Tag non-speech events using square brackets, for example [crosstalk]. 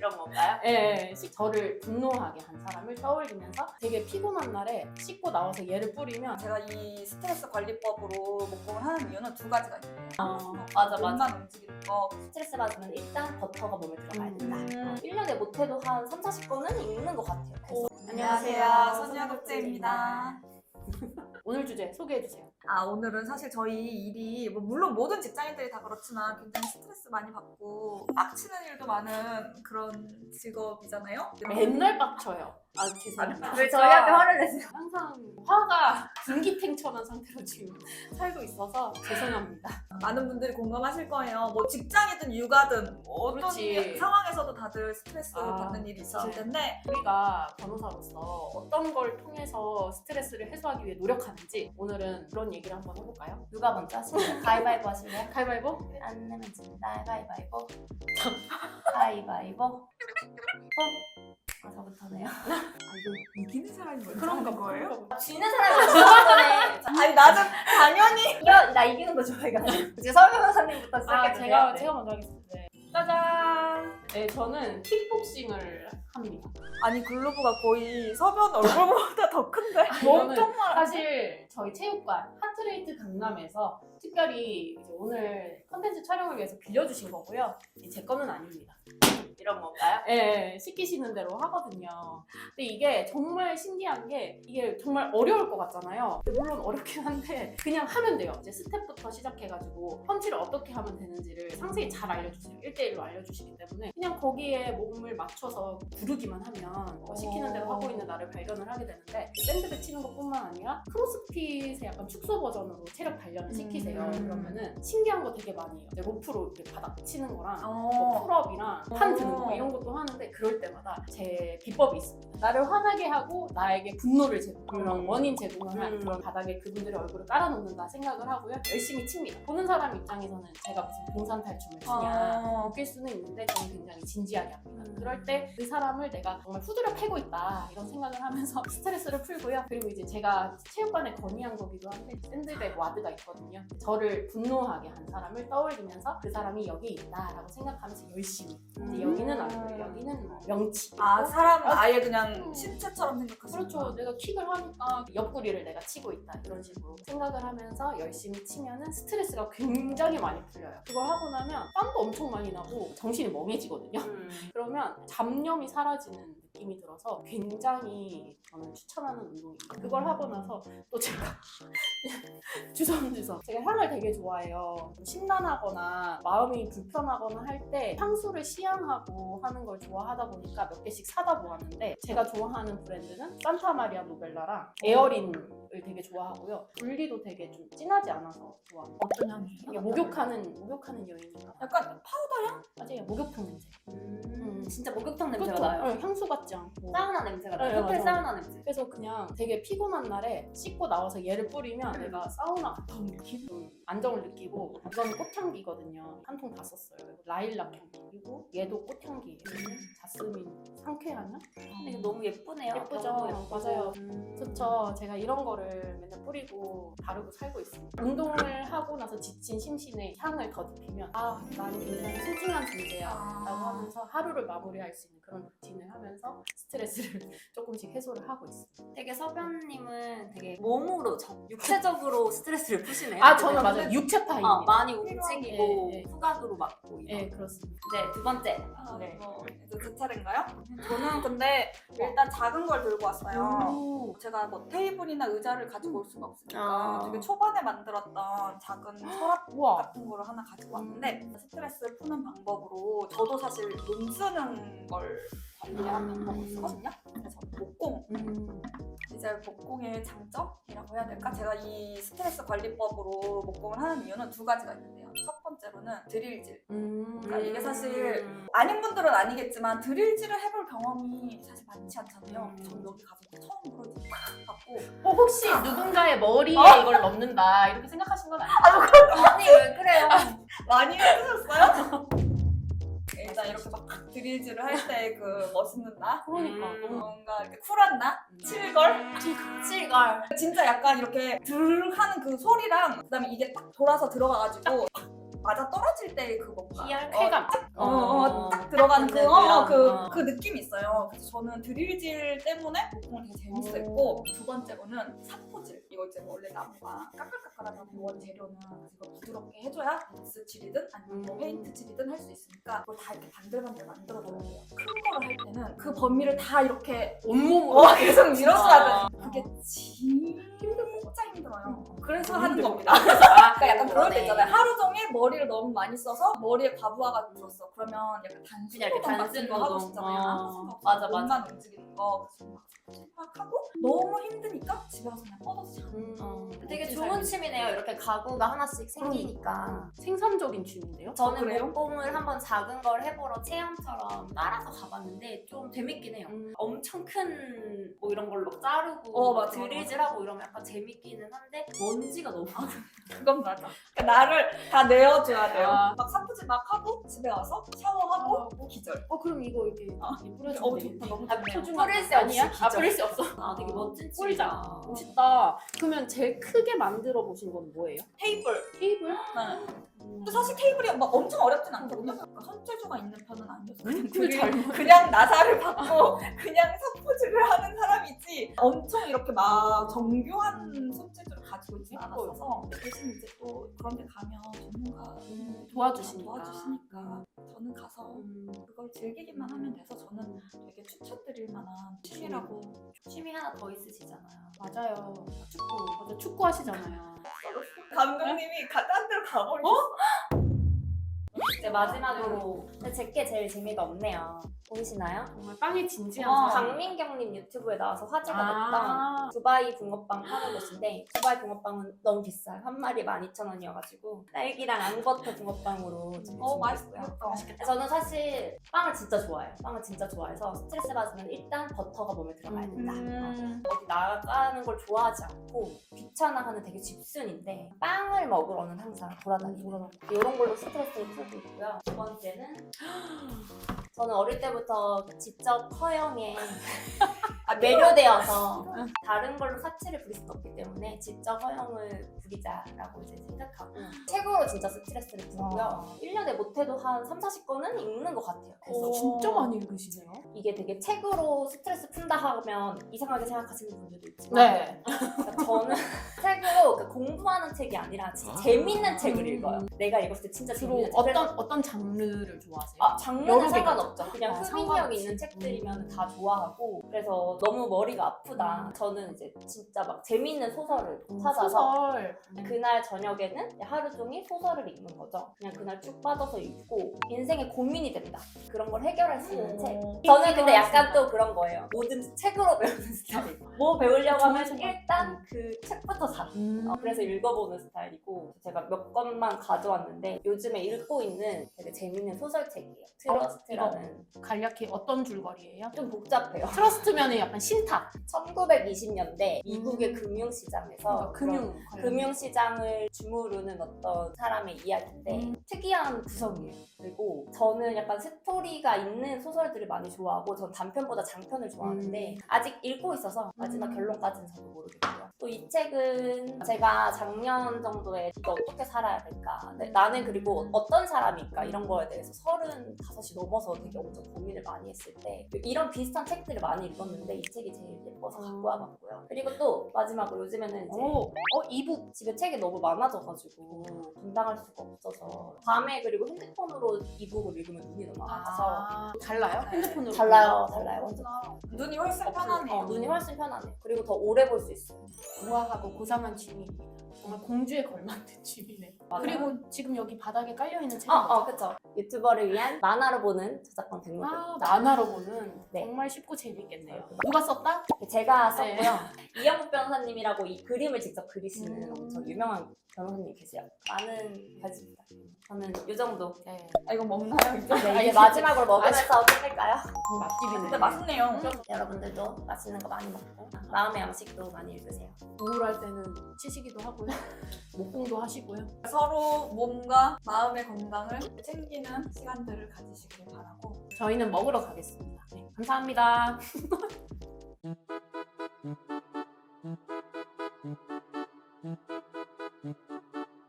이런 건가요? 예, 식 저를 분노하게 한 사람을 떠올리면서 되게 피곤한 날에 씻고 나와서 얘를 뿌리면 제가 이 스트레스 관리법으로 목공을 하는 이유는 두 가지가 있는데요. 어, 맞아, 맞아. 몸만 움직이는 거. 스트레스 받으면 일단 버터가 몸에 들어가야 된다. 음. 1년에 못해도 한 3, 40번은 읽는 것 같아요. 그래서 안녕하세요. 선녀국제입니다. 오늘 주제 소개해 주세요. 아 오늘은 사실 저희 일이 뭐 물론 모든 직장인들이 다 그렇지만 굉장히 스트레스 많이 받고 빡치는 일도 많은 그런 직업이잖아요. 맨날 빡쳐요. 아 죄송합니다. 왜 저희한테 화를 내세요? 항상 화가 분기탱천한 상태로 지금 살고 있어서 죄송합니다. 많은 분들이 공감하실 거예요. 뭐 직장이든 육아든 어떤 그렇지. 상황에서도 다들 스트레스 아, 받는 일이 그치. 텐데 우리가 변호사로서 어떤 걸 통해서 스트레스를 해소하기 위해 노력하는지 오늘은 그런 얘기를 한번 해볼까요? 누가 먼저 하실래요? 가위바위보 하실래요? 가위바위보? 안 내면 진다. 가위바위보. 가위바위보. 어? 아, 저부터네요. 아, 이거 이기는 사람이 먼저 그런가 하는 거예요? 그런가 봐. 지는 사람이 좋아하네. [laughs] 아니 나는 당연히 이거 나 이기는 거 좋아해가지고. 이제 서울 변호사님부터 아, 시작해주세요. 제가, 네. 제가 먼저 하겠습니다. 네. 짜잔! 네, 저는 킥복싱을 합니다. 아니 글로브가 거의 서변 얼굴보다 더 큰데 이거는 엄청 많아. 사실 저희 체육관 하트레이트 강남에서 특별히 이제 오늘 컨텐츠 촬영을 위해서 빌려주신 거고요. 제 거는 아닙니다. 이런 건가요? 예, 시키시는 대로 하거든요. 근데 이게 정말 신기한 게 이게 정말 어려울 것 같잖아요. 물론 어렵긴 한데 그냥 하면 돼요. 이제 스텝부터 시작해가지고 펀치를 어떻게 하면 되는지를 상세히 잘 알려주세요. 1대1로 알려주시기 때문에 그냥 거기에 몸을 맞춰서 구르기만 하면 뭐 시키는 대로 하고 있는 나를 발견을 하게 되는데 샌드백 치는 것뿐만 아니라 크로스핏의 약간 축소 버전으로 체력 단련을 시키세요. 음. 그러면은 신기한 거 되게 많이 해요. 이제 로프로 이렇게 바닥 치는 거랑 뭐 어. 풀업이랑 판드 는 어. 거 이런 것도 하는데 그럴 때마다 제 비법이 있습니다. 나를 화나게 하고 나에게 분노를 제공, 그런 음. 원인 제공을 한 음. 그런 바닥에 그분들의 얼굴을 깔아놓는다 생각을 하고요. 열심히 칩니다. 보는 사람 입장에서는 제가 무슨 동산 탈춤을 추냐 어. 웃길 수는 있는데 저는 굉장히 진지하게 합니다. 음. 그럴 때 그 사람을 내가 정말 후드려 패고 있다 이런 생각을 하면서 [laughs] 스트레스를 풀고요. 그리고 이제 제가 체육관에 건의한 거기도 한데 샌드백 와드가 있거든요. 저를 분노하게 한 사람을 떠올리면서 그 사람이 여기 있다라고 생각하면서 열심히 이제 여기 는 얼굴, 여기는 뭐 명치. 아 사람 아예 그냥 음. 신체처럼 생각하시는 그렇죠. 내가 킥을 하니까 옆구리를 내가 치고 있다 이런 식으로 생각을 하면서 열심히 치면은 스트레스가 굉장히 많이 풀려요. 그걸 하고 나면 땀도 엄청 많이 나고 정신이 멍해지거든요. 음. [laughs] 그러면 잡념이 사라지는 느낌이 들어서 굉장히 저는 추천하는 운동입니다. 그걸 하고 나서 또 제가 [laughs] 주섬주섬 제가 향을 되게 좋아해요. 심란하거나 마음이 불편하거나 할 때 향수를 시향하고 하는 걸 좋아하다 보니까 몇 개씩 사다 보았는데 제가 좋아하는 브랜드는 산타 마리아 노벨라랑 에어린 을 되게 좋아하고요. 분리도 되게 좀 진하지 않아서 좋아해요. 어떤 향이에요? 이게 목욕하는 목욕하는 여인이니까 약간 파우더 향? 맞아요. 목욕탕 냄새. 음. 진짜 목욕탕 냄새가 그쵸? 나요. 네, 향수 같지 않고. 사우나 냄새가 네, 나요. 호텔 맞아. 사우나 냄새. 그래서 그냥 되게 피곤한 날에 씻고 나와서 얘를 뿌리면 내가 사우나 갔다 온? 좀 안정을 느끼고 이건 꽃향기거든요. 한 통 다 썼어요. 라일락 향기 그리고 얘도 꽃향기예요. 자스민 상쾌한 향? 근데 이거 너무 예쁘네요. 예쁘죠? 맞아요. 음. 좋죠. 제가 이런 거를 맨날 뿌리고 바르고 살고 있습니다. 운동을 하고 나서 지친 심신에 향을 더듬히면 아 나는 굉장히 소중한 존재야 라고 하면서 하루를 마무리할 수 있는 그런 루틴을 하면서 스트레스를 [laughs] 조금씩 해소를 하고 있습니다. 되게 서변님은 되게 몸으로 적- 육체적으로 스트레스를 푸시네요. 아 저는 네. 맞아요. 육체파입니다. 어, 많이 움직이고 예, 예. 후각으로 맞고. 네 그렇습니다. 네, 두 번째. 아, 네. 뭐, 이제 제 차례인가요? 저는 근데 일단 작은 걸 들고 왔어요. 오. 제가 뭐 테이블이나 의자를 가지고 올 수가 없으니까 아. 되게 초반에 만들었던 작은 서랍 우와. 같은 거를 하나 가지고 왔는데 스트레스 푸는 방법으로 저도 사실 눈 쓰는 걸 관리하는 방법을 쓰거든요. 그래서 목공 음. 이제 목공의 장점이라고 해야 될까? 제가 이 스트레스 관리법으로 목공을 하는 이유는 두 가지가 있는데요. 첫 번째로는 드릴질. 음. 그러니까 이게 사실 아닌 분들은 아니겠지만 드릴질을 해볼 경험이 사실 많지 않잖아요. 음. 전 여기 가서 처음으로 이제 팍 받고 어, 혹시 누군가의 머리에 어? 이걸 넣는다 이렇게 생각하신 건 아니에요? 아니 왜 그래요? 많이 해주셨어요? 일단 이렇게 막 드릴질을 할 때 그 멋있는 나? 그러니까 음. 뭔가 이렇게 쿨한 나? 칠걸? 칠걸. 진짜 약간 이렇게 들 하는 그 소리랑 그다음에 이게 딱 돌아서 들어가가지고 맞아 떨어질 때 그거가 희열? 쾌감. 어, 어, 딱 들어가는 그, 딱 어, 그, 어. 그 느낌이 있어요. 그래서 저는 드릴질 때문에 목공을 되게 재밌어했고 두 번째로는 사포질. 이거 이제 원래 나무가 까끌까끌하잖아요. 원 재료는 그래서 이거 부드럽게 해줘야 베이스 질이든 아니면 뭐 음. 페인트 질이든 할 수 있으니까 그걸 다 이렇게 반들반들 만들어줘야 돼요. 큰 거를 할 때는 그 범위를 다 이렇게 온몸으로. 어, [laughs] 계속 밀어줘야 아. 돼. 그게 힘들어요. 그래서 너무 하는. 겁니다. 그러니까 약간 그럴. 때 있잖아요. 하루 종일 머리를 너무 많이 써서 머리에 과부하가 들었어. 그러면 약간 단순 그냥 이렇게 노동 같은 단순 거 하고. 싶잖아요. 어. 아무 생각 없이 맞아, 맞아. 몸만 움직이는 거. 그래서 막 하고 너무 힘드니까 집에 와서 그냥 뻗어서 자는 음, 어, 되게 멋진 좋은 삶이네. 취미네요. 이렇게 가구가 하나씩 생기니까. 생산적인 취미인데요. 저는 그래요? 목공을 한번 작은 걸 해보러 체험처럼 따라서 가봤는데 좀 재밌긴 해요. 음. 엄청 큰 뭐 이런 걸로 막 자르고 어, 맞아, 드리즐하고 이러면 약간 재밌기는 한데 먼지가 너무 많아. [laughs] 그건 맞아. 그러니까 나를 다 내어줘야 돼요. 아. 막 사푸질 막 하고 집에 와서 샤워하고 기절. 어 그럼 이거 이렇게 아. 뿌려주면 어, 되겠네. 좋다, 너무 아. 표준화 뿌릴 새 아니야? 아 기절. 뿌릴 수 없어. 아, 되게 멋진 뿌리자. 취미다. 멋있다. 그러면 제일 크게 만들어 보신 건 뭐예요? 테이블. 테이블? 네. 근데 사실 테이블이 막 엄청 어렵진 않거든요. 그러니까 손재주가 있는 편은 아니어서 그냥 되게 잘 그냥 나사를 받고 [laughs] 그냥 사포질을 하는 사람이지 엄청 이렇게 막 정교한 손재주를 가지고 있지 않았어서 대신 이제 또 그런 데 가면 전문가 도와주시니까. 도와주시니까 저는 가서 음. 그걸 즐기기만 하면 돼서 저는 되게 추천드릴 만한 취미라고 취미 하나 더 있으시잖아요. 맞아요. 축구. 맞아 축구 하시잖아요. 감독님이 딴 데로 가버리셨어 이제 마지막으로 근데 제게 제일 재미가 없네요. 보이시나요? 정말 빵에 진지한 어. 사람. 강민경님 유튜브에 나와서 화제가 됐던 아. 두바이 붕어빵 파는 곳인데 두바이 붕어빵은 너무 비싸요. 한 마리 12,000원이어가지고 딸기랑 앙버터 붕어빵으로 지금 어 준비했고요. 맛있겠다 저는 사실 빵을 진짜 좋아해요. 빵을 진짜 좋아해서 스트레스 받으면 일단 버터가 몸에 들어가야 된다. 음. 어디 나가는 걸 좋아하지 않고 귀찮아하는 되게 집순인데 빵을 먹으러는 항상 돌아다니고 이런 걸로 스트레스를 풀고 있고요. 두 번째는 [gasps] 저는 어릴 때부터 직접 허영에 아, [laughs] 매료되어서 다른 걸로 사치를 부릴 수 없기 때문에 직접 허영을 부리자라고 이제 생각하고 책으로 진짜 스트레스를 풀고요. 1년에 못해도 한 3, 40권은 읽는 것 같아요. 그래서 어, 진짜 많이 읽으시네요. 이게 되게 책으로 스트레스 푼다 하면 이상하게 생각하시는 분들도 있지만 네. 그러니까 저는 [laughs] 책으로 그러니까 공부하는 책이 아니라 진짜 재밌는 책을 읽어요. 내가 읽었을 때 진짜 주로 재밌는 책. 어떤 어떤 장르를 좋아하세요? 아, 장르는 여러 개가 상관없죠. 그냥 아, 흡입력 상관없이. 있는 책들이면 다 좋아하고 그래서 너무 머리가 아프다. 저는 이제 진짜 막 재밌는 소설을 찾아서 소설. 그날 저녁에는 하루 종일 소설을 읽는 거죠. 그냥 그날 쭉 빠져서 읽고 인생에 고민이 된다. 그런 걸 해결할 수 있는 책. 저는 근데 약간 또 그런 거예요. 뭐든지 책으로 배우는 [laughs] 스타일. 뭐 배우려고 하면 일단 그 책부터 사. 음. 어, 그래서 읽어보는 스타일이고 제가 몇 권만 가져왔는데 요즘에 읽고 있는 되게 재밌는 소설책이에요. 트러스트라는 간략히 어떤 줄거리예요? 좀 복잡해요. [laughs] 트러스트면은 약간 신탁. 1920년대 미국의 금융시장에서 그러니까 금융. 그런 금융시장을 주무르는 어떤 사람의 이야기인데 음. 특이한 구성이에요. 그리고 저는 약간 스토리가 있는 소설들을 많이 좋아하고 전 단편보다 장편을 좋아하는데 음. 아직 읽고 있어서 마지막 음. 결론까지는 저도 모르겠고요. 또 이 책은 제가 작년 정도에 이거 어떻게 살아야 될까? 네, 나는 그리고 어떤 사람일까? 이런 거에 대해서 35이 넘어서 되게 엄청 고민을 많이 했을 때 이런 비슷한 책들을 많이 읽었는데 이 책이 제일 예뻐서 갖고 와봤고요. 그리고 또 마지막으로 요즘에는 이제 오, 어 이북. 집에 책이 너무 많아져가지고 감당할 수가 없어서 밤에 그리고 핸드폰으로 이북을 읽으면 눈이 너무 아파서 아, 달라요? 핸드폰으로. 달라요, 달라요, 완전. 눈이 훨씬 편하네요 어, 눈이 훨씬 편하네. 그리고 더 오래 볼 수 있어요. 우아하고 고상한 취미. 정말 공주에 걸맞는 [laughs] 취미네. 맞아요. 그리고 지금 여기 바닥에 깔려 있는 책은 어, 어, 그쵸. 유튜버를 위한 만화로 보는 저작권 아, 백목입니다. 만화로 보는 네. 정말 쉽고 재밌겠네요. 누가 썼다? 제가 네. 썼고요. [laughs] 이영국 변호사님이라고 이 그림을 직접 그리시는 음. 엄청 유명한 변호사님 계세요. 많은 부탁드립니다. 저는 이 정도. 네. 아 이거 먹나요 이제? 네, 이제 마지막으로 먹으면서 끝낼까요? 맛집이네. 근데 맛있네요 여러분들도 맛있는 거 많이 먹고 마음의 양식도 많이 읽으세요. 우울할 때는 치시기도 하고요. [laughs] 목공도 하시고요. 서로 몸과 마음의 건강을 챙기는 시간들을 가지시길 바라고 저희는 먹으러 가겠습니다. 네, 감사합니다. [laughs]